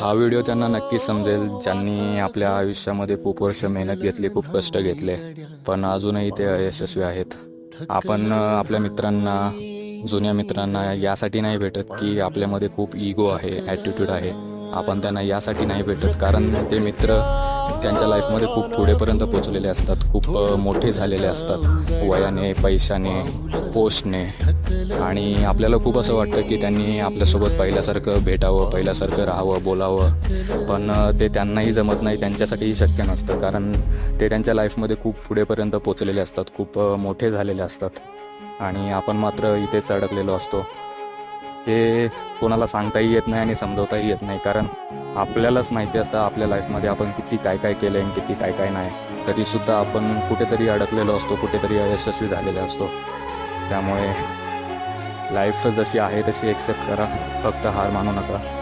हा व्हिडिओ त्यांना नक्की समजेल. ज्यांनी आपल्या आयुष्यामध्ये खूप वर्ष मेहनत घेतली खूप कष्ट घेतले पण अजूनही ते यशस्वी आहेत. आपण आपल्या मित्रांना जुन्या मित्रांना यासाठी नाही भेटत की आपल्यामध्ये खूप इगो आहे ॲटिट्यूड आहे. आपण त्यांना यासाठी नाही भेटत कारण ते मित्र त्यांच्या लाईफमध्ये खूप पुढेपर्यंत पोचलेले असतात. खूप मोठे झालेले असतात. वयाने पैशाने पोस्टने आणि आपल्याला खूप असं वाटतं की त्यांनी आपल्यासोबत पहिल्यासारखं भेटावं पहिल्यासारखं राहावं बोलावं. पण ते त्यांनाही जमत नाही त्यांच्यासाठीही शक्य नसतं. कारण ते त्यांच्या लाईफमध्ये खूप पुढेपर्यंत पोचलेले असतात. खूप मोठे झालेले असतात. आणि आपण मात्र इथेच अडकलेलो असतो. ते कोणाला सांगताही येत नाही आणि समजवताही येत नाही. कारण आपल्यालाच माहिती असतं आपल्या लाईफमध्ये आपण किती काय काय केलं आणि किती काय काय नाही. तरीसुद्धा आपण कुठेतरी अडकलेलो असतो कुठेतरी अयशस्वी झालेलो असतो. त्यामुळे लाईफ जशी आहे तशी एक्सेप्ट करा. फक्त हार मानू नका.